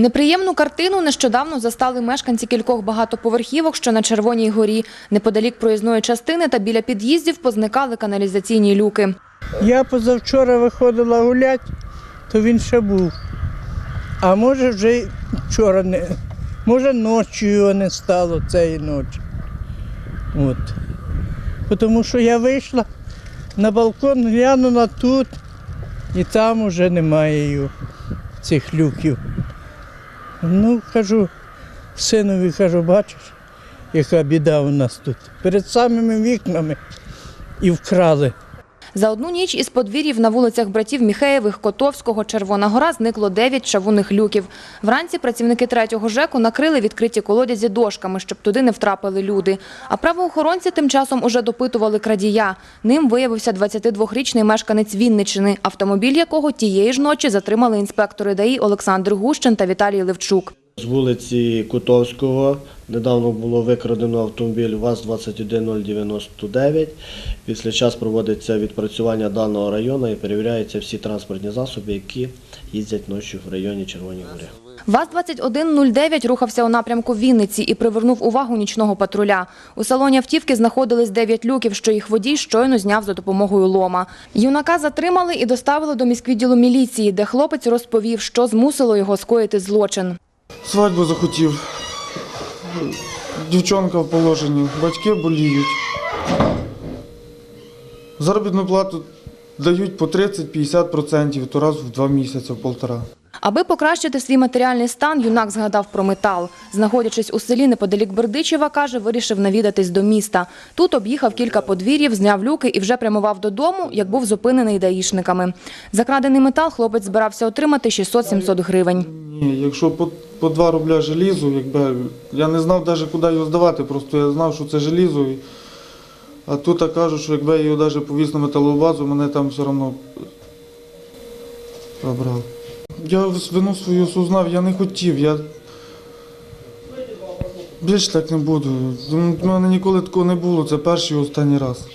Неприємну картину нещодавно застали мешканці кількох багатоповерхівок, що на Червоній горі. Неподалік проїзної частини та біля під'їздів позникали каналізаційні люки. Я позавчора виходила гуляти, то він ще був. А може вже вчора не. Може ночі його не стало цієї ночі. От. Тому що я вийшла на балкон, глянула тут, і там уже немає цих люків. Ну, кажу, синові кажу, бачиш, яка біда у нас тут. Перед самими вікнами і вкрали. За одну ніч із подвір'їв на вулицях братів Міхеєвих, Котовського, Червона гора зникло 9 чавунних люків. Вранці працівники третього ЖЕКу накрили відкриті колодязі дошками, щоб туди не втрапили люди. А правоохоронці тим часом уже допитували крадія. Ним виявився 22-річний мешканець Вінничини, автомобіль якого тієї ж ночі затримали інспектори ДАІ Олександр Гущин та Віталій Левчук. З вулиці Кутовського недавно було викрадено автомобіль ВАЗ-21099. Після час проводиться відпрацювання даного району і перевіряються всі транспортні засоби, які їздять ночі в районі Червоні Гори. ВАЗ-2109 рухався у напрямку Вінниці і привернув увагу нічного патруля. У салоні автівки знаходились 9 люків, що їх водій щойно зняв за допомогою лома. Юнака затримали і доставили до міськвідділу міліції, де хлопець розповів, що змусило його скоїти злочин. Свадьбу захотів. Дівчонка в положенні, батьки боліють. Заробітну плату дають по 30-50%, то раз в два місяці, в полтора. Аби покращити свій матеріальний стан, юнак згадав про метал. Знаходячись у селі неподалік Бердичева, каже, вирішив навідатись до міста. Тут об'їхав кілька подвір'їв, зняв люки і вже прямував додому, як був зупинений даїшниками. За крадений метал хлопець збирався отримати 600-700 гривень. Ні, якщо по, по 2 рубля желізу, якби я не знав навіть куди його здавати, просто я знав, що це желізо. А тут я кажу, що якби я його навіть повіз на металову базу, мене там все одно забрали. Я вину свою осознав, я не хотів. Я... Більше так не буду. У мене ніколи такого не було, це перший і останній раз.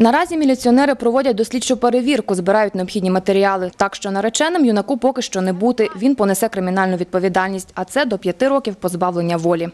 Наразі міліціонери проводять дослідчу перевірку, збирають необхідні матеріали. Так що нареченим юнаку поки що не бути. Він понесе кримінальну відповідальність, а це до п'яти років позбавлення волі.